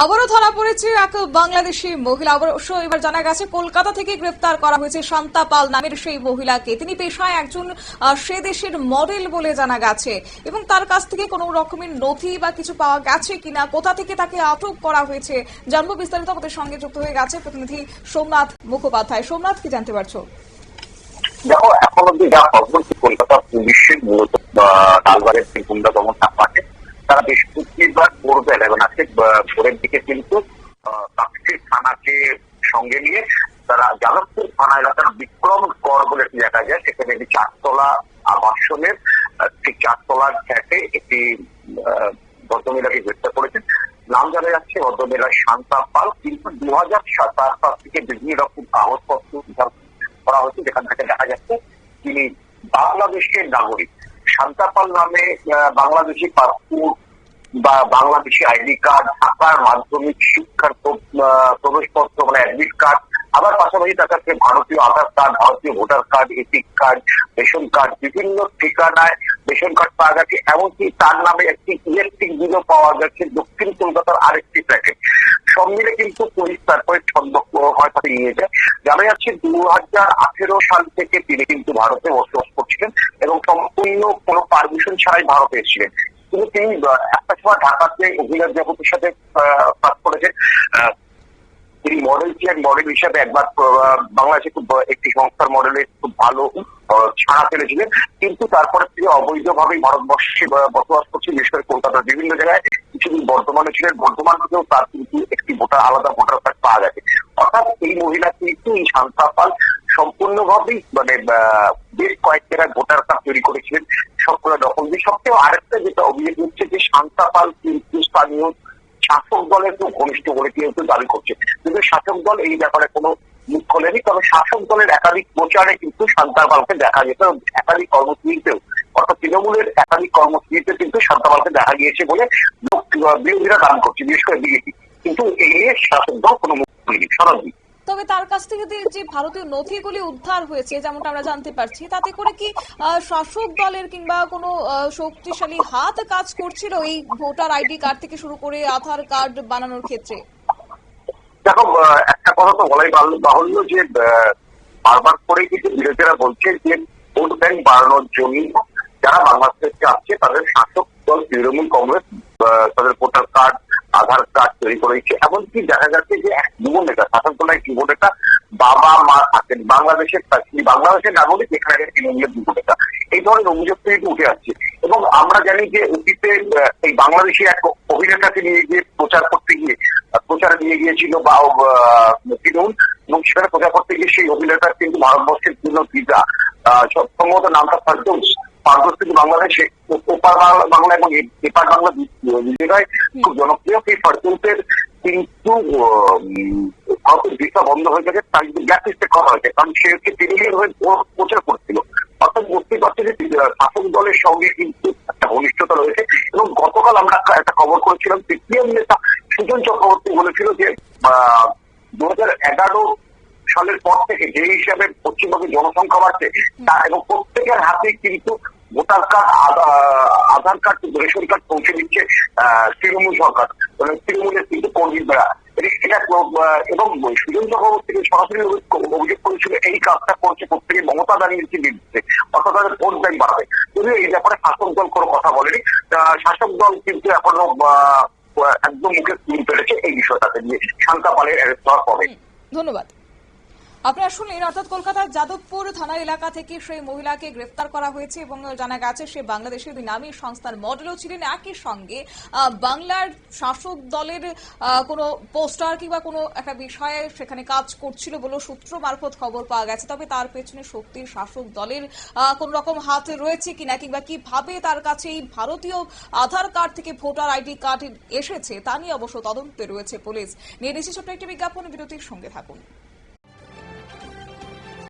আবারও ধরা পড়েছে এক বাংলাদেশি মহিলা। অবশ্য এবার জানা গেছে, কলকাতা থেকে গ্রেফতার করা হয়েছে শান্তা পাল নামের সেই মহিলাকে। তিনি পেশায় একজন সে দেশের মডেল বলে জানা গেছে এবং তার কাছ থেকে কোনো রকমের নথি বা কিছু পাওয়া গেছে কিনা, কোথা থেকে তাকে আটক করা হয়েছে জানব বিস্তারিত আমাদের সঙ্গে যুক্ত হয়ে গেছে প্রতিনিধি সোমনাথ মুখোপাধ্যায়। সোমনাথ, কি জানতে পারছ? দেখো, এখন অব্দি যা খবর কলকাতা পুলিশের মূলত যে গুন্ডা দমন তারা বৃহস্পতিবার ভোরের দিকে কিন্তু থানাকে সঙ্গে নিয়ে তারা যাদবপুর থানা এলাকার বিক্রম কর বলে একটি দেখা যায়। সেখানে একটি চারতলা আবাসনের ঠিক চারতলার ফ্ল্যাটে একটি ভদ্রমহিলাকে গ্রেপ্তার করেছেন। নাম জানা যাচ্ছে ভদ্রমহিলা শান্তা পাল। কিন্তু দু হাজার সাল থেকে বিভিন্ন রকম কাগজপত্র উদ্ধার করা হয়েছে, যেখান থেকে দেখা যাচ্ছে তিনি বাংলাদেশের নাগরিক। শান্তাপাল নামে বাংলাদেশি পাসপোর্ট বা বাংলাদেশি আইডি কার্ড থাকার মাধ্যমিক শিক্ষার প্রবেশপত্র মানে অ্যাডমিট কার্ড আবার পাশাপাশি তার কাছে ভারতীয় আধার কার্ড, ভারতীয় voter card EPIC card, ration card, বিভিন্ন ঠিকানায় রেশন কার্ড পাওয়া গেছে, এমনকি তার নামে একটি ইলেকট্রিক বিলও পাওয়া গেছে দক্ষিণ কলকাতার আরেকটি ফ্ল্যাটে সব মিলে কিন্তু পুলিশ তারপরে ছন্দ হয় তাকে নিয়ে যায়। জানা যাচ্ছে দু হাজার আঠেরো সাল থেকে তিনি কিন্তু ভারতে বসবাস করছিলেন এবং সম্পূর্ণ কোনো পারমিশন ছাড়াই ভারতে এসেছিলেন। কিন্তু তিনি একটা সময় ঢাকাতে অভিনয় জগতের সাথে কাজ করেছেন। তিনি মডেল ছিলেন মডেল হিসাবে একবার বাংলাদেশে খুব একটি সংস্থার মডেলের খুব ভালো ছাড়া ফেলেছিলেন। কিন্তু তারপরে তিনি অবৈধভাবেই ভারতবর্ষে বসবাস করছেন, বিশেষ করে কলকাতার বিভিন্ন জায়গায়। কিছুদিন বর্তমানে ছিলেন। বর্তমান থেকেও তার কিন্তু একটি ভোটার, আলাদা ভোটার কার্ড পাওয়া গেছে। অর্থাৎ এই মহিলা কিন্তু এই শান্তা পাল সম্পূর্ণভাবেই মানে বেশ কয়েক জায়গায় ভোটার কার্ড তৈরি করেছিলেন। সবগুলো দখল দিয়ে সবচেয়ে আরেকটা যেটা অভিযোগ হচ্ছে যে শান্তা পাল কিন্তু স্থানীয় শাসক দলের খুব ঘনিষ্ঠ বলে কিন্তু দাবি করছে কিন্তু শাসক দল এই ব্যাপারে কোনো মুখ খোলেনি। তবে শাসক দলের একাধিক প্রচারে কিন্তু শান্তাপালকে দেখা যেত একাধিক কর্মসূচিতেও, অর্থাৎ তৃণমূলের একাধিক কর্মসূচিতে কিন্তু শান্তাপালকে দেখা গিয়েছে বলে বিরোধীরা দাবি করছে, বিশেষ করে বিজেপি। কিন্তু এই নিয়ে শাসক দল কোনো মুখ খুলেনি। সরাসরি তবে তার কাছ থেকে যে- ভারতীয় নথিগুলি উদ্ধার হয়েছে, যেমনটা আমরা জানতে পারছি, তাতে করে কি শাসক দলের কিংবা কোনো শক্তিশালী হাত কাজ করছিল এই ভোটার আইডি কার্ড থেকে শুরু করে আধার কার্ড বানানোর ক্ষেত্রে? দেখো একটা কথা তো বলাই বাহুল্য যে বারবার করে কিন্তু বিরোধীরা বলছে যে, ভোট ব্যাংক বাড়ানোর জন্য যারা বাংলাদেশ থেকে আসছে তাদের শাসক দল, তৃণমূল কংগ্রেস তাদের ভোটার কার্ড আধার কার্ড তৈরি করেছে। এমনকি দেখা যাচ্ছে যে এক যুব নেতা যুব নেতা বাবা, মা থাকেন। বাংলাদেশের বাংলাদেশের নাগরিক, এখানে তৃণমূলের যুব নেতা এই ধরনের অভিযোগ কিন্তু উঠে আসছে। এবং আমরা জানি যে অতীতে এই বাংলাদেশি এক অভিনেতাকে নিয়ে গিয়ে প্রচার করতে গিয়ে, প্রচারে নিয়ে গিয়েছিল বা তৃণমূল এবং সেখানে প্রচার করতে গিয়ে সেই অভিনেতার কিন্তু ভারতবর্ষের জন্য সব- সম্ভবত নামটা ফারদৌস। কিন্তু বাংলাদেশে ওপার বাংলা এবং এপার বাংলা দুজনায় খুব জনপ্রিয়। সেই ফারদৌসের কিন্তু হয়তো ভিসা বন্ধ হয়ে গেছে তার গ্যাপ লিস্টে করা হয়েছে কারণ সে হচ্ছে তৃণমূলের হয়ে প্রচার করছিল। অর্থাৎ বুঝতে পারছি যে শাসক দলের সঙ্গে কিন্তু একটা ঘনিষ্ঠতা রয়েছে। এবং গতকাল আমরা একটা- খবর করেছিলাম সিপিএম নেতা সুজন চক্রবর্তী বলেছিল যে দু হাজার এগারো সালের পর থেকে যে হিসাবে পশ্চিমবঙ্গের জনসংখ্যা বাড়ছে তা এবং প্রত্যেকের হাতে কিন্তু voter card Aadhaar card ration card পৌঁছে দিচ্ছে তৃণমূল সরকার। মানে তৃণমূলের কিন্তু কর্মীরা। এবং সুজন চক্রবর্তীকে সরাসরি অভিযোগ- করেছিল, এই কাজটা করছে প্রত্যেকে মমতা দাঁড়িয়েছে বিরুদ্ধে। অর্থাৎ তাদের ভোট ব্যাংক বাড়াবে। যদিও এই ব্যাপারে শাসক দল কোনো কথা বলেনি শাসক দল কিন্তু এখনও একদম মুখে তুল পেরেছে এই বিষয়টাকে নিয়ে। শান্তা পালের অ্যারেস্ট হওয়ার পরে। ধন্যবাদ। আপনারা শুনলেন, অর্থাৎ কলকাতার যাদবপুর থানা এলাকা থেকে সেই মহিলাকে গ্রেফতার করা হয়েছে এবং জানা গেছে সে বাংলাদেশের নামী সংস্থার মডেলও ছিলেন। একই সঙ্গে বাংলার শাসক দলের কোনো পোস্টার কিংবা কোনো একটা বিষয়ে সেখানে কাজ করছিল বলে সূত্র মারফত খবর পাওয়া গেছে। তবে তার পেছনে শক্তির শাসক দলের কোন রকম হাত রয়েছে কিনা কিংবা কীভাবে তার কাছে এই ভারতীয় আধার কার্ড থেকে ভোটার আইডি কার্ড এসেছে তা নিয়ে অবশ্য তদন্তে রয়েছে পুলিশ। নিয়ে নিচ্ছে ছোট্ট একটি বিজ্ঞাপন, বিরতির সঙ্গে থাকুন।